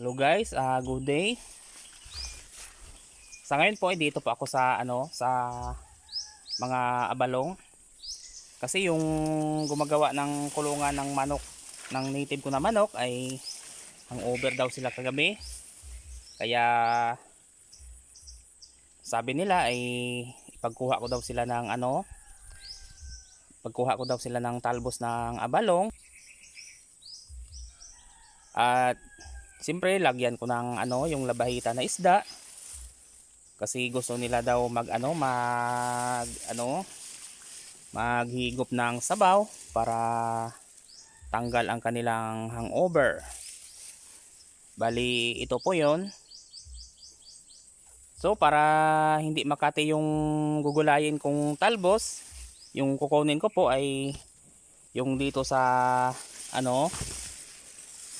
Hello guys, ah good day. Sa ngayon po, eh, dito po ako sa ano, sa mga abalong. Kasi yung gumagawa ng kulungan ng manok, ng native ko na manok ay hangover daw sila kagabi. Kaya sabi nila ay ipagkuha ko daw sila ng ano, pagkuha ko daw sila ng talbos ng abalong. At Siyempre, lagyan ko ng ano, yung labahita na isda. Kasi gusto nila daw mag ano, mag ano, maghigop ng sabaw para tanggal ang kanilang hangover. Bali, ito po 'yon. So, para hindi makati yung gugulayin kong talbos, yung kukunin ko po ay yung dito sa ano,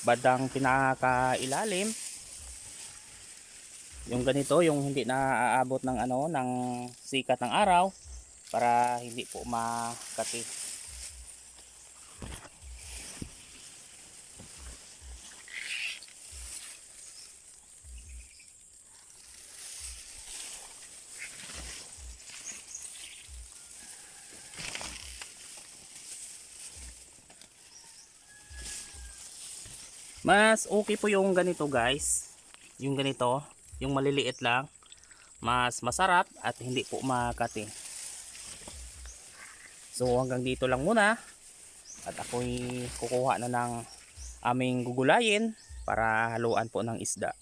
badang pinakailalim. Yung ganito yung hindi na aabot ng ano ng sikat ng araw para hindi po makati Mas okay po yung ganito guys. Yung ganito, yung maliliit lang. Mas masarap at hindi po makati. So hanggang dito lang muna. At ako'y kukuha na ng aming gugulayin para haluan po ng isda.